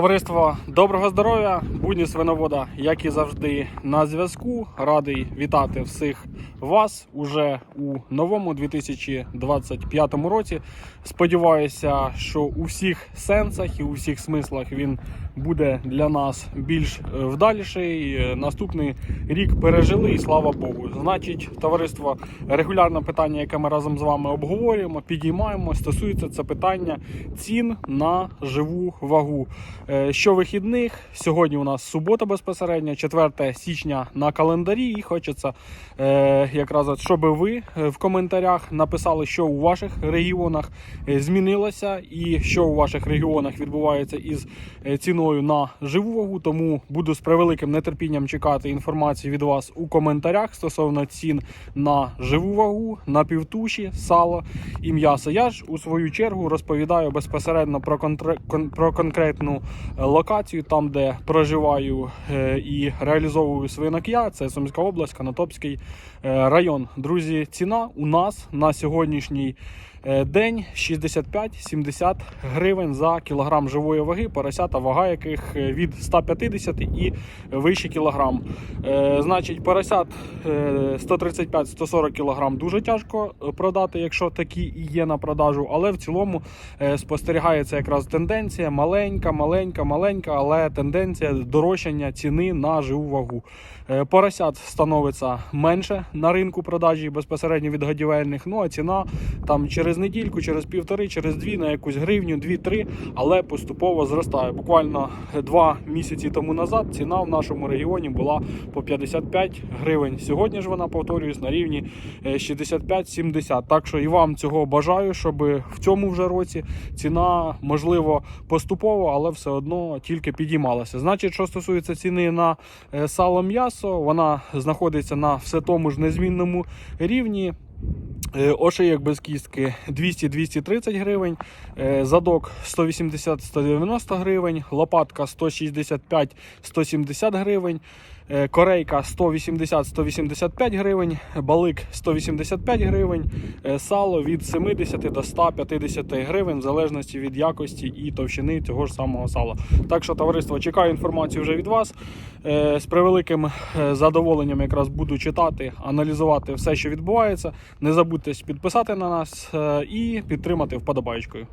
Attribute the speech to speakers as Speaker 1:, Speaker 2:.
Speaker 1: Товариство доброго здоров'я, будні свиновода, як і завжди, на зв'язку. Радий вітати всіх вас уже у новому 2025 році. Сподіваюся, що у всіх сенсах і у всіх смислах він буде для нас більш е, вдаліший. Е, Наступний рік пережили, і слава Богу. Значить, товариство, регулярне питання, яке ми разом з вами обговорюємо, підіймаємо, стосується це питання цін на живу вагу. Е, Щовихідних, сьогодні у нас субота безпосередньо, 4 січня на календарі. І хочеться якраз, щоб ви е, в коментарях написали, що у ваших регіонах е, змінилося і що у ваших регіонах відбувається із е, ціною на живу вагу. Тому буду з превеликим нетерпінням чекати інформацію від вас у коментарях стосовно цін на живу вагу, на півтуші, сало і м'ясо. Я ж у свою чергу розповідаю безпосередньо про, контре- кон- про конкретну локацію, там де проживаю і реалізовую свинок я. Це Сумська область, Конотопський е, район. Друзі, ціна у нас на сьогоднішній день 65-70 гривень за кілограм живої ваги, поросята, вага яких е, від 150 і вище кілограм. Е, Значить, поросят е, 135-140 кілограм дуже тяжко е, продати, якщо такі і є на продажу. Але в цілому е, спостерігається якраз тенденція маленька, маленька, маленька, але тенденція дорожчання ціни на живу вагу. Е, Поросят становиться менше на ринку продажі безпосередньо від годівельних. Ну а ціна там через недільку, через півтори, через дві на якусь гривню, дві-три, але поступово зростає. Буквально два місяці тому назад ціна в нашому регіоні була по 55 гривень. Сьогодні ж вона повторююсь на рівні е, 65-70. Так що і вам цього бажаю, щоб в цьому вже році ціна можливо поступово, але все одно тільки підіймалася. Значить, що стосується ціни на е, сало м'ясо, вона знаходиться на все тому ж незмінному рівні. Е, Ошиєк без кістки 200-230 гривень, е, задок 180-190 гривень, лопатка 165-170 гривень, корейка 180-185 гривень, балик 185 гривень, е, сало від 70 до 150 гривень, в залежності від якості і товщини цього ж самого сала. Так що, товариство, чекаю інформацію вже від вас. Е, З превеликим е, задоволенням якраз буду читати, аналізувати все, що відбувається. Не забудьте підписати на нас е, і підтримати вподобайкою.